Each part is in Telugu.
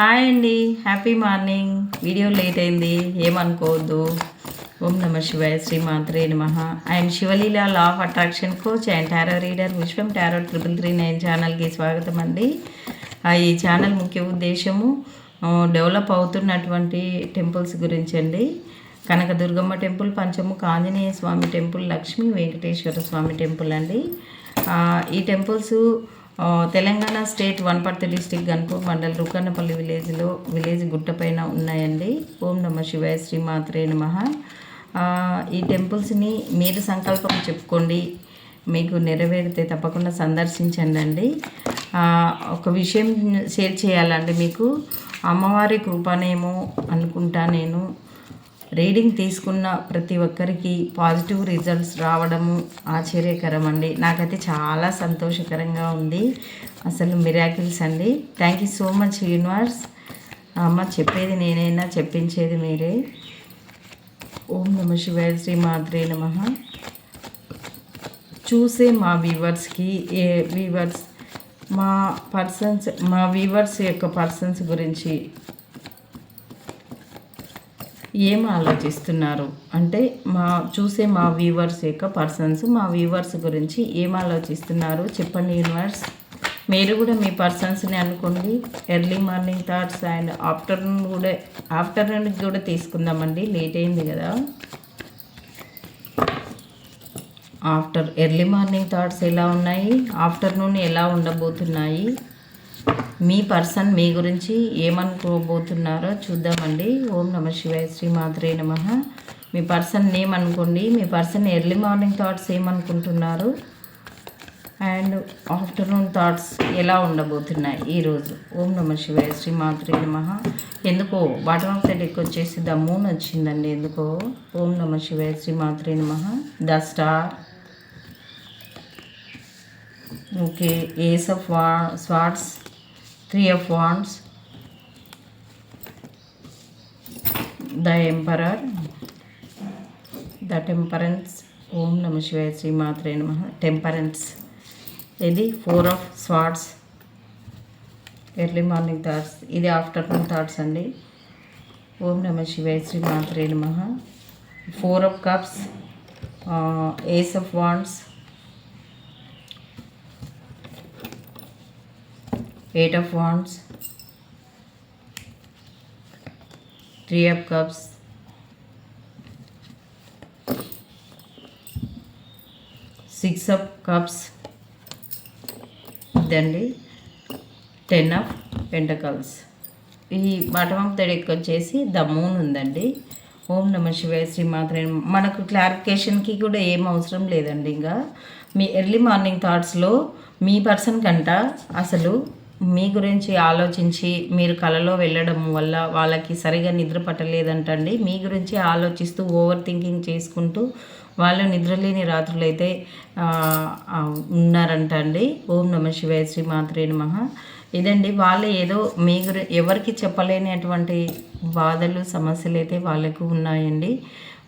హాయ్ అండి. Happy morning. వీడియో లేట్ అయింది. ఏమనుకోవద్దు. ఓం నమ శివాయ శ్రీ మాత్రే నమ. And Shivaleela law of attraction coach and tarot reader Vishwam tarot triple three nine ఛానల్కి స్వాగతం అండి. ఈ ఛానల్ ముఖ్య ఉద్దేశము డెవలప్ అవుతున్నటువంటి టెంపుల్స్ గురించి అండి. Kanakadurgamma temple Panchamukha Anjaneya Swamy temple Lakshmi Venkateshwara Swamy temple అండి. ఈ temples Telangana state Wanaparthy district Ganpur mandal Rukannapalli విలేజ్లో విలేజ్ గుట్టపైన ఉన్నాయండి. ఓం నమ శివాయ శ్రీమాత్రే నమ. ఈ టెంపుల్స్ని మీరు సంకల్పం చెప్పుకోండి. మీకు నెరవేరితే తప్పకుండా సందర్శించండి అండి ఒక విషయం షేర్ చేయాలండి మీకు. అమ్మవారి కృపనేమో అనుకుంటా నేను. రీడింగ్ తీసుకున్న ప్రతి ఒక్కరికి పాజిటివ్ రిజల్ట్స్ రావడము ఆశ్చర్యకరం అండి నాకైతే చాలా సంతోషకరంగా ఉంది. అసలు మిరాకిల్స్ అండి. Thank you so much universe అమ్మ చెప్పేది నేనైనా చెప్పించేది మీరే. ఓం నమ శివాయ శ్రీ మాత్రే నమ. చూసే మా వ్యూవర్స్కి ఏ వ్యూవర్స్ మా పర్సన్స్ మా వ్యూవర్స్ యొక్క పర్సన్స్ గురించి ఏం ఆలోచిస్తున్నారు? అంటే మా చూసే మా వ్యూవర్స్ యొక్క పర్సన్స్ మా వ్యూవర్స్ గురించి ఏం ఆలోచిస్తున్నారు? చెప్పండి యూనివర్స్ మీరు కూడా మీ పర్సన్స్ని అనుకోండి. Early morning thoughts and afternoon కూడా ఆఫ్టర్నూన్కి కూడా తీసుకుందామండి. లేట్ అయింది కదా. ఆఫ్టర్ ఎర్లీ మార్నింగ్ థాట్స్ ఎలా ఉన్నాయి? ఆఫ్టర్నూన్ ఎలా ఉండబోతున్నాయి? మీ పర్సన్ మీ గురించి ఏమనుకోబోతున్నారో చూద్దామండి. ఓం నమ శివాయ శ్రీ మాత్రే నమ. మీ పర్సన్ నేమ్ అనుకోండి మీ పర్సన్ ఎర్లీ మార్నింగ్ థాట్స్ ఏమనుకుంటున్నారు? అండ్ ఆఫ్టర్నూన్ థాట్స్ ఎలా ఉండబోతున్నాయి ఈరోజు? ఓం నమ శివాయ శ్రీ మాత్రే నమ. ఎందుకో బాటమ్ ఆఫ్ ద ఎక్కువ వచ్చేసి ద మూన్ వచ్చిందండి ఎందుకో? ఓం నమ శివాయ శ్రీ మాత్రే నమ. The star. Okay ace of వా swords three of wands the emperor the temperance ఓం నమ శివాయ శ్రీమాత్రే నమ టెంపరెన్స్ ఇది four of swords early morning thoughts ఇది ఆఫ్టర్నూన్ థాట్స్ అండి ఓం నమ శివాయ శ్రీమాత్రే నమ four of cups ace of wands eight of wands three of cups six of cups ఇదండి. టెన్ ఆఫ్ పెంటకల్స్ ఈ బాటమ్ ఆఫ్ ద డెక్ వచ్చేసి ద మూన్ ఉందండి. ఓం నమ శివాయ శ్రీ మాత్రమే మనకు క్లారిఫికేషన్కి కూడా ఏం అవసరం లేదండి ఇంకా. మీ ఎర్లీ మార్నింగ్ థాట్స్లో మీ పర్సన్ కంట అసలు మీ గురించి ఆలోచించి మీరు కలలో వెళ్ళడం వల్ల వాళ్ళకి సరిగా నిద్ర పట్టలేదంటండి. మీ గురించి ఆలోచిస్తూ ఓవర్ థింకింగ్ చేసుకుంటూ వాళ్ళు నిద్రలేని రాత్రులు అయితే ఉన్నారంట అండి ఓం నమ శివాయ శ్రీ మాత్రే నమః. ఇదండి వాళ్ళు ఏదో మీ గురి ఎవరికి చెప్పలేనటువంటి బాధలు సమస్యలు అయితే వాళ్ళకు ఉన్నాయండి.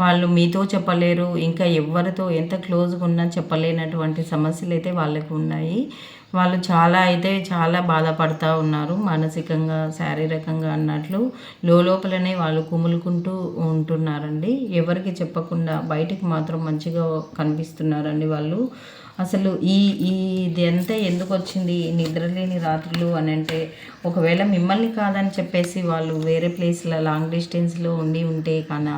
వాళ్ళు మీతో చెప్పలేరు ఇంకా ఎవరితో ఎంత క్లోజ్గా ఉన్నా చెప్పలేనటువంటి సమస్యలు అయితే వాళ్ళకు ఉన్నాయి. వాళ్ళు చాలా అయితే చాలా బాధపడతా ఉన్నారు మానసికంగా శారీరకంగా అన్నట్లు. లోపలనే వాళ్ళు కుములుకుంటూ ఉంటున్నారండి. ఎవరికి చెప్పకుండా బయటికి మాత్రం మంచిగా కనిపిస్తున్నారండి వాళ్ళు. అసలు ఈ ఈ ఇది అంతా ఎందుకు వచ్చింది? నిద్రలేని రాత్రులు అని అంటే ఒకవేళ మిమ్మల్ని కాదని చెప్పేసి వాళ్ళు వేరే ప్లేస్లో లాంగ్ డిస్టెన్స్లో ఉండి ఉంటే కన్నా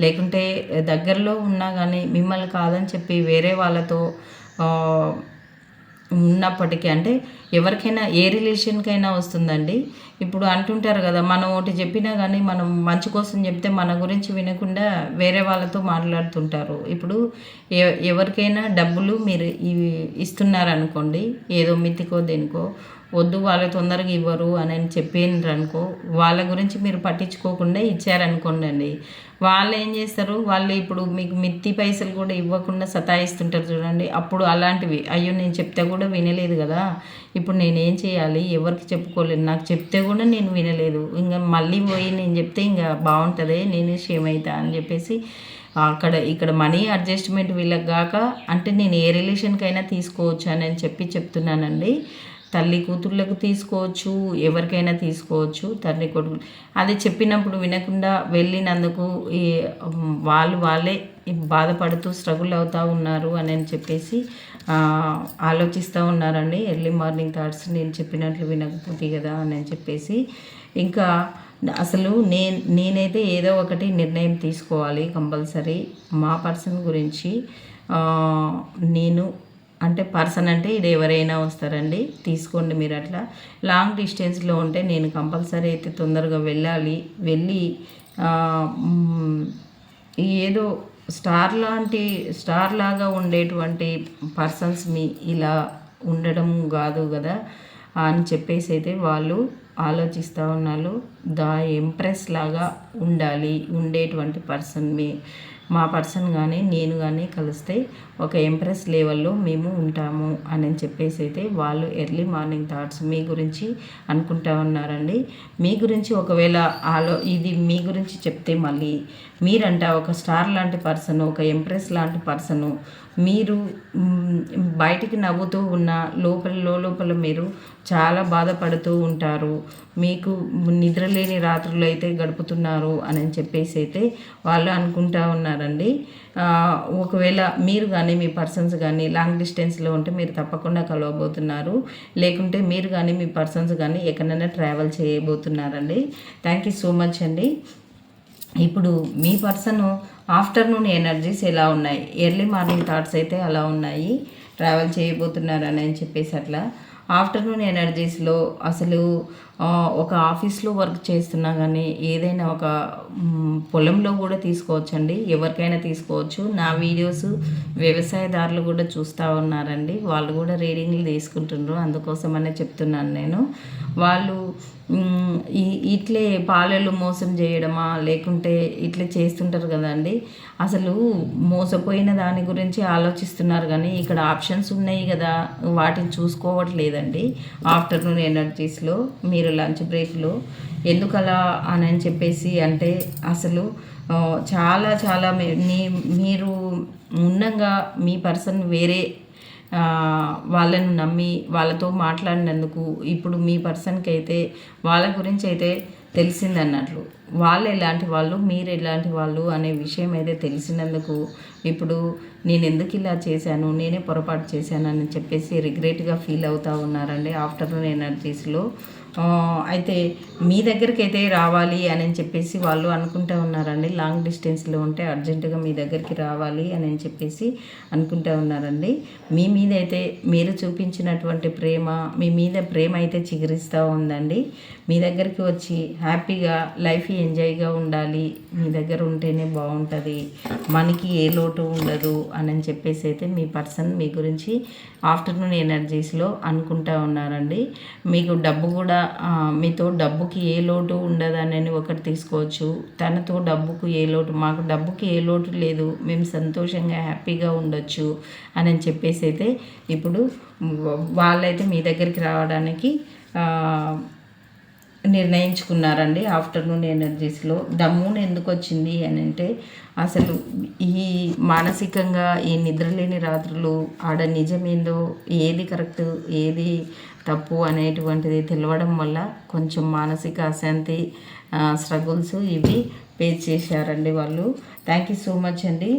లేకుంటే దగ్గరలో ఉన్నా కానీ మిమ్మల్ని కాదని చెప్పి వేరే వాళ్ళతో ఉన్నప్పటికీ అంటే ఎవరికైనా ఏ రిలేషన్కైనా వస్తుందండి. ఇప్పుడు అంటుంటారు కదా మనం ఒకటి చెప్పినా కానీ మనం మంచి కోసం చెప్తే మన గురించి వినకుండా వేరే వాళ్ళతో మాట్లాడుతుంటారు. ఇప్పుడు ఎ- ఎవరికైనా డబ్బులు మీరు ఇవి ఇస్తున్నారనుకోండి ఏదో మితికో దేనికో వద్దు వాళ్ళు తొందరగా ఇవ్వరు అని అని చెప్పినారు అనుకో వాళ్ళ గురించి మీరు పట్టించుకోకుండా ఇచ్చారనుకోండి అండి వాళ్ళు ఏం చేస్తారు? వాళ్ళు ఇప్పుడు మీకు మిత్తి పైసలు కూడా ఇవ్వకుండా సతాయిస్తుంటారు చూడండి. అప్పుడు అలాంటివి అయ్యో నేను చెప్తే కూడా వినలేదు కదా. ఇప్పుడు నేనేం చేయాలి? ఎవరికి చెప్పుకోలేదు? నాకు చెప్తే కూడా నేను వినలేదు. ఇంకా మళ్ళీ పోయి నేను చెప్తే ఇంకా బాగుంటుంది నేను షేమ్ అవుతా అని చెప్పేసి అక్కడ ఇక్కడ మనీ అడ్జస్ట్మెంట్ వీళ్ళకి కాక అంటే నేను ఏ రిలేషన్కైనా తీసుకోవచ్చు అని చెప్పి చెప్తున్నానండి. తల్లి కూతుర్లకు తీసుకోవచ్చు ఎవరికైనా తీసుకోవచ్చు తల్లి కొడుకు. అది చెప్పినప్పుడు వినకుండా వెళ్ళినందుకు ఈ వాళ్ళు వాళ్ళే బాధపడుతూ స్ట్రగుల్ అవుతూ ఉన్నారు అని చెప్పేసి ఆలోచిస్తూ ఉన్నారండి. ఎర్లీ మార్నింగ్ థాట్స్ నేను చెప్పినట్లు వినకపోతే కదా అని చెప్పేసి. ఇంకా అసలు నే నేనైతే ఏదో ఒకటి నిర్ణయం తీసుకోవాలి కంపల్సరీ. మా పర్సన్ గురించి నేను అంటే పర్సన్ అంటే ఇది ఎవరైనా వస్తారండి. తీసుకోండి మీరు అట్లా. లాంగ్ డిస్టెన్స్లో ఉంటే నేను కంపల్సరీ అయితే తొందరగా వెళ్ళాలి. వెళ్ళి ఏదో స్టార్ లాంటి స్టార్ లాగా ఉండేటువంటి పర్సన్స్ మీ ఇలా ఉండడం కాదు కదా. అని చెప్పేసి అయితే వాళ్ళు ఆలోచిస్తూ ఉన్నారు. ద ఎంప్రెస్ లాగా ఉండాలి. ఉండేటువంటి పర్సన్ మీ. మా పర్సన్ కానీ నేను కానీ కలిస్తే ఒక ఎంప్రెస్ లెవెల్లో మేము ఉంటాము అని చెప్పేసి అయితే వాళ్ళు ఎర్లీ మార్నింగ్ థాట్స్ మీ గురించి అనుకుంటా ఉన్నారండి. మీ గురించి ఒకవేళ ఆలో ఇది మీ గురించి చెప్తే మళ్ళీ మీరంట ఒక స్టార్ లాంటి పర్సన్ ఒక ఎంప్రెస్ లాంటి పర్సను మీరు బయటికి నవ్వుతూ ఉన్న లోపల లోపల మీరు చాలా బాధపడుతూ ఉంటారు. మీకు నిద్రలేని రాత్రులు అయితే గడుపుతున్నారు అని చెప్పేసి అయితే వాళ్ళు అనుకుంటా ఉన్నారండి. ఒకవేళ మీరు కానీ మీ పర్సన్స్ కానీ లాంగ్ డిస్టెన్స్లో ఉంటే మీరు తప్పకుండా కలవబోతున్నారు. లేకుంటే మీరు కానీ మీ పర్సన్స్ కానీ ఎక్కడైనా ట్రావెల్ చేయబోతున్నారండి. థ్యాంక్ యూ సో మచ్ అండి. ఇప్పుడు మీ పర్సన్ ఆఫ్టర్నూన్ ఎనర్జీస్ ఎలా ఉన్నాయి? ఎర్లీ మార్నింగ్ థాట్స్ అయితే అలా ఉన్నాయి. ట్రావెల్ చేయబోతున్నారని అని చెప్పేసి అట్లా. ఆఫ్టర్నూన్ ఎనర్జీస్లో అసలు ఒక ఆఫీస్లో వర్క్ చేస్తున్నా కానీ ఏదైనా ఒక పొలంలో కూడా తీసుకోవచ్చండి. ఎవరికైనా తీసుకోవచ్చు. నా వీడియోస్ వ్యవసాయదారులు కూడా చూస్తూ ఉన్నారండి. వాళ్ళు కూడా రీడింగ్లు తీసుకుంటున్నారు. అందుకోసమనే చెప్తున్నాను నేను. వాళ్ళు ఇట్లే పాలలు మోసం చేయడమా లేకుంటే ఇట్లా చేస్తుంటారు కదండి. అసలు మోసపోయిన దాని గురించి ఆలోచిస్తున్నారు కానీ ఇక్కడ ఆప్షన్స్ ఉన్నాయి కదా. వాటిని చూసుకోవట్లేదండి. ఆఫ్టర్నూన్ ఎనర్జీస్లో మీరు లంచ్ బ్రేక్లో ఎందుకు అలా అని చెప్పేసి అంటే అసలు చాలా చాలా మీ మీరు ఉన్నంగా మీ పర్సన్ వేరే వాళ్ళను నమ్మి వాళ్ళతో మాట్లాడినందుకు ఇప్పుడు మీ పర్సన్కి అయితే వాళ్ళ గురించి అయితే తెలిసిందన్నట్లు. వాళ్ళు ఎలాంటి వాళ్ళు మీరు ఎలాంటి వాళ్ళు అనే విషయం అయితే తెలిసినందుకు ఇప్పుడు నేను ఎందుకు ఇలా చేశాను నేనే పొరపాటు చేశాను అని చెప్పేసి రిగ్రెట్గా ఫీల్ అవుతూ ఉన్నారండి ఆఫ్టర్నూన్ ఎనర్జీస్లో. అయితే మీ దగ్గరికి అయితే రావాలి అని చెప్పేసి వాళ్ళు అనుకుంటూ ఉన్నారండి. లాంగ్ డిస్టెన్స్లో ఉంటే అర్జెంటుగా మీ దగ్గరికి రావాలి అని చెప్పేసి అనుకుంటూ ఉన్నారండి. మీ మీద అయితే మీరు చూపించినటువంటి ప్రేమ మీ మీద ప్రేమ అయితే చిగురిస్తూ ఉందండి. మీ దగ్గరికి వచ్చి హ్యాపీగా లైఫ్ ఎంజాయ్గా ఉండాలి. మీ దగ్గర ఉంటేనే బాగుంటుంది. మనకి ఏ లోటు ఉండదు అని చెప్పేసి అయితే మీ పర్సన్ మీ గురించి ఆఫ్టర్నూన్ ఎనర్జీస్లో అనుకుంటా ఉన్నారండి. మీకు డబ్బు కూడా మీతో డబ్బుకి ఏ లోటు ఉండదనని ఒకటి తీసుకోవచ్చు. తనతో డబ్బుకు ఏ లోటు మాకు డబ్బుకి ఏ లోటు లేదు మేము సంతోషంగా హ్యాపీగా ఉండొచ్చు అని చెప్పేసి అయితే ఇప్పుడు వాళ్ళైతే మీ దగ్గరికి రావడానికి నిర్ణయించుకున్నారండి ఆఫ్టర్నూన్ ఎనర్జీస్లో. దమ్మున్ ఎందుకు వచ్చింది అని అంటే అసలు ఈ మానసికంగా ఈ నిద్రలేని రాత్రులు ఆడ నిజమేందో ఏది కరెక్ట్ ఏది తప్పు అనేటువంటిది తెలవడం వల్ల కొంచెం మానసిక అశాంతి స్ట్రగుల్స్ ఇవి ఫేస్ చేశారండి వాళ్ళు. థ్యాంక్ యూ సో మచ్ అండి.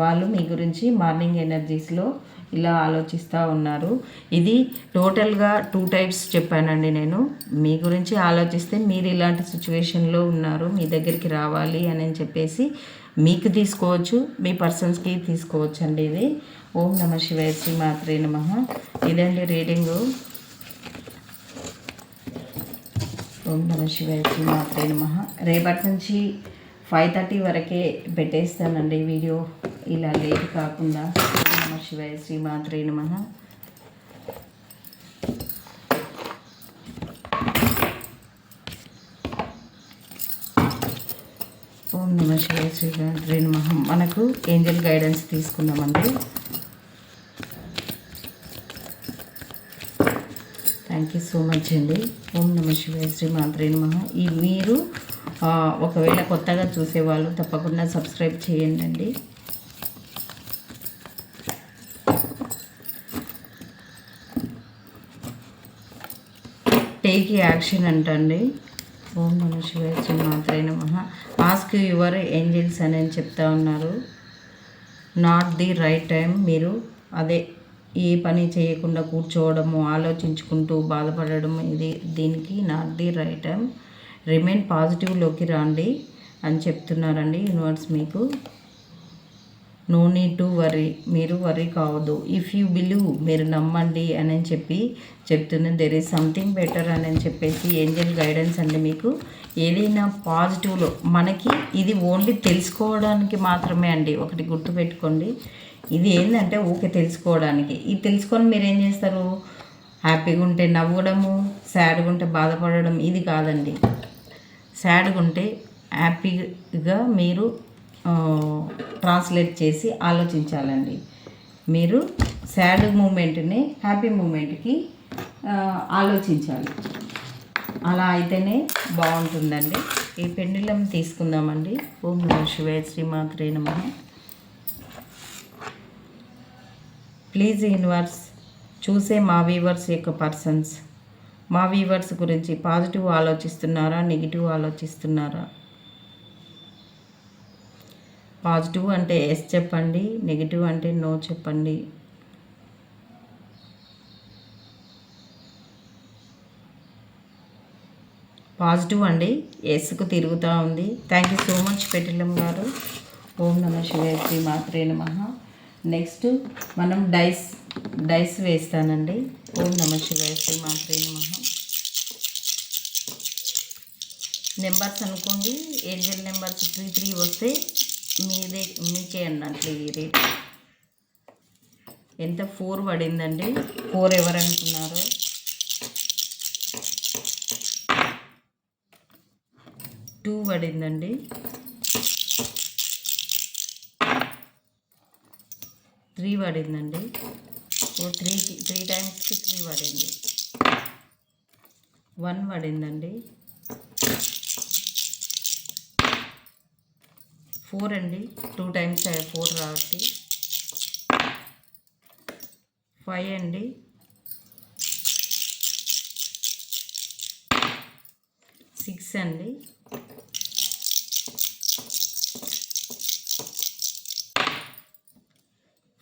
వాళ్ళు మీ గురించి మార్నింగ్ ఎనర్జీస్లో ఇలా ఆలోచిస్తూ ఉన్నారు. ఇది టోటల్గా టూ టైప్స్ చెప్పానండి నేను. మీ గురించి ఆలోచిస్తే మీరు ఇలాంటి సిచ్యువేషన్లో ఉన్నారు మీ దగ్గరికి రావాలి అని చెప్పేసి మీకు తీసుకోవచ్చు మీ పర్సన్స్కి తీసుకోవచ్చు అండి ఇది. ఓం నమ శివాయ శ్రీ మాత్రే నమ. ఇదండి రీడింగు. ఓం నమ శివాయ శ్రీ మాత్రే నమ. రేపటి నుంచి ఫైవ్ థర్టీ వరకే పెట్టేస్తానండి వీడియో. ఇలా లేట్ కాకుండా నమ శివాయ శ్రీమాత్రే నమ. ఓం నమ శివాయ శ్రీమాత్రే నమ. మనకు ఏంజల్ గైడెన్స్ తీసుకుందామండి. థ్యాంక్ యూ సో మచ్ అండి. ఓం నమ శివాయ శ్రీమాత్రే నమ. ఈ మీరు ఒకవేళ కొత్తగా చూసేవాళ్ళు తప్పకుండా సబ్స్క్రైబ్ చేయండి అండి. టేక్ యాక్షన్ అంటండి. ఓం నమ శివాయ శ్రీ మాత్రే నమ. ఆస్క్ యువర్ ఏంజిల్స్ అని చెప్తా ఉన్నారు. నాట్ ది రైట్ టైం మీరు అదే ఏ పని చేయకుండా కూర్చోవడము ఆలోచించుకుంటూ బాధపడడం ఇది దీనికి not the right. Time remain పాజిటివ్లోకి రండి అని చెప్తున్నారండి యూనివర్స్ మీకు. నో నీడ్ టు వరీ మీరు వరీ కావద్దు. ఇఫ్ యూ బిలీవ్ మీరు నమ్మండి అని చెప్పి చెప్తుంది దెర్ ఈజ్ సంథింగ్ బెటర్ అని అని చెప్పేసి ఏంజల్ గైడెన్స్ అండి మీకు. ఏదైనా పాజిటివ్లో మనకి ఇది ఓన్లీ తెలుసుకోవడానికి మాత్రమే అండి. ఒకటి గుర్తుపెట్టుకోండి. ఇది ఏంటంటే ఊకే తెలుసుకోవడానికి. ఇది తెలుసుకొని మీరు ఏం చేస్తారు? హ్యాపీగా ఉంటే నవ్వడము సాడ్గా ఉంటే బాధపడడం ఇది కాదండి. సాడ్గా ఉంటే హ్యాపీగా మీరు ట్రాన్స్లేట్ చేసి ఆలోచించాలండి. మీరు సాడ్ మూమెంట్ని హ్యాపీ మూమెంట్కి ఆలోచించాలి. అలా అయితేనే బాగుంటుందండి. ఈ పెండులం తీసుకుందామండి. ఓం నమ శివాయ శ్రీమాత్రే నమ. ప్లీజ్ యూనివర్స్ చూసే మా వీవర్స్ యొక్క పర్సన్స్. మా వీవర్స్ గురించి పాజిటివ్ ఆలోచిస్తున్నారా నెగిటివ్ ఆలోచిస్తున్నారా? పాజిటివ్ అంటే ఎస్ చెప్పండి నెగిటివ్ అంటే నో చెప్పండి. పాజిటివ్ అండి ఎస్కు తిరుగుతూ ఉంది. థ్యాంక్ యూ సో మచ్ పెట్టిలం గారు. ఓం నమ శివాయ శ్రీ మాత్రే నమ. నెక్స్ట్ మనం డైస్ డైస్ వేస్తానండి. ఓం నమ శివాయ శ్రీ మాత్రే నమ. నెంబర్స్ అనుకోండి ఏంజల్ నెంబర్స్ త్రీ త్రీ వస్తే మీదే మీకే అన్నట్లు ఈ రేట్ ఎంత? ఫోర్ పడిందండి. ఫోర్ ఎవరు టూ పడిందండి. త్రీ పడిందండి. ఓ త్రీ త్రీ టైమ్స్కి త్రీ పడింది. వన్ పడిందండి. ఫోర్ అండి. టూ టైమ్స్ ఫోర్ రావట్టి. ఫైవ్ అండి. సిక్స్ అండి.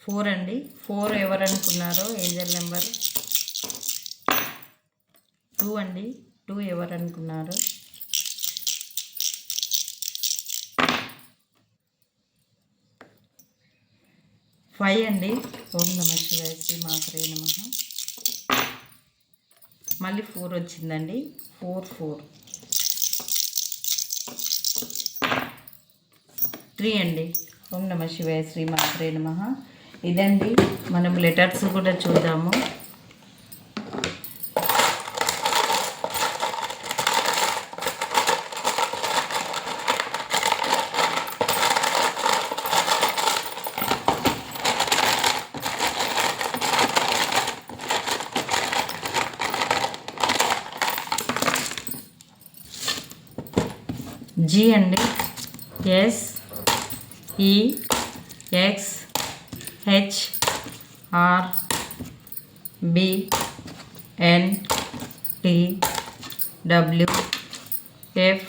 ఫోర్ అండి. ఫోర్ ఎవరు అనుకున్నారో ఏంజల్ నెంబర్ టూ అండి. టూ ఎవరు అనుకున్నారు ఫైవ్ అండి. ఓం నమ శివాయ శ్రీ మాత్రే నమ. మళ్ళీ ఫోర్ వచ్చిందండి. Four four. త్రీ అండి. ఓం నమ శివాయ శ్రీ మాత్రే నమ. ఇదండి మనం లెటర్స్ కూడా చూద్దాము. జీ అండి. S E X H R B N T W F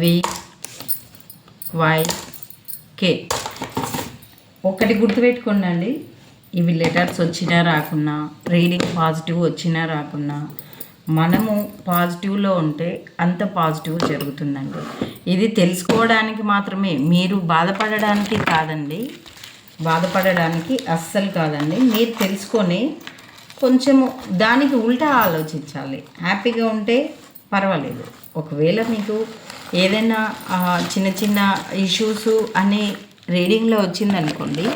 V Y K ఒకటి గుర్తుపెట్టుకోండి ఇవి లెటర్స్ వచ్చినా రాకున్నా రీడింగ్ పాజిటివ్ వచ్చినా రాకున్నా మనము పాజిటివ్లో ఉంటే అంత పాజిటివ్ జరుగుతుందండి. ఇది తెలుసుకోవడానికి మాత్రమే మీరు బాధపడడానికి కాదండి. బాధపడడానికి అస్సలు కాదండి. మీరు తెలుసుకొని కొంచెము దానికి ఉల్టా ఆలోచించాలి. హ్యాపీగా ఉంటే పర్వాలేదు. ఒకవేళ మీకు ఏదైనా చిన్న చిన్న ఇష్యూస్ అనే రీడింగ్లో వచ్చిందనుకోండి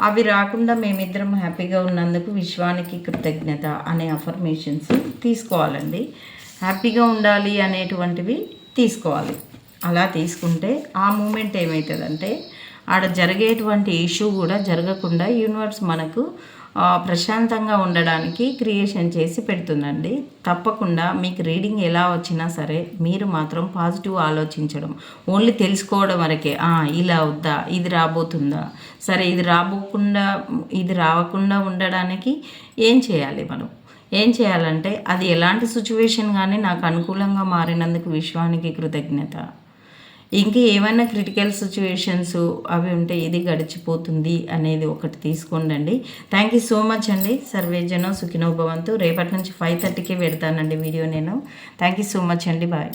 అవి రాకుండా మేమిద్దరం హ్యాపీగా ఉన్నందుకు విశ్వానికి కృతజ్ఞత అనే అఫర్మేషన్స్ తీసుకోవాలండి. హ్యాపీగా ఉండాలి అనేటువంటివి తీసుకోవాలి. అలా తీసుకుంటే ఆ మూమెంట్ ఏమవుతుందంటే ఆడ జరిగేటువంటి ఇష్యూ కూడా జరగకుండా యూనివర్స్ మనకు ప్రశాంతంగా ఉండడానికి క్రియేషన్ చేసి పెడుతుందండి. తప్పకుండా మీకు రీడింగ్ ఎలా వచ్చినా సరే మీరు మాత్రం పాజిటివ్ ఆలోచించడం ఓన్లీ తెలుసుకోవడం వరకే. ఇలా వద్దా ఇది రాబోతుందా? సరే ఇది రాబోకుండా ఇది రావకుండా ఉండడానికి ఏం చేయాలి మనం? ఏం చేయాలంటే అది ఎలాంటి సిచ్యువేషన్ కానీ నాకు అనుకూలంగా మారినందుకు విశ్వానికి కృతజ్ఞత. ఇంకా ఏమైనా క్రిటికల్ సిచ్యువేషన్స్ అవి ఉంటే ఇది గడిచిపోతుంది అనేది ఒకటి తీసుకోండి థ్యాంక్ యూ సో మచ్ అండి. సర్వేజన సుఖినోభవంతు. రేపటి నుంచి ఫైవ్ థర్టీకే పెడతానండి వీడియో నేను. థ్యాంక్ యూ సో మచ్ అండి. బాయ్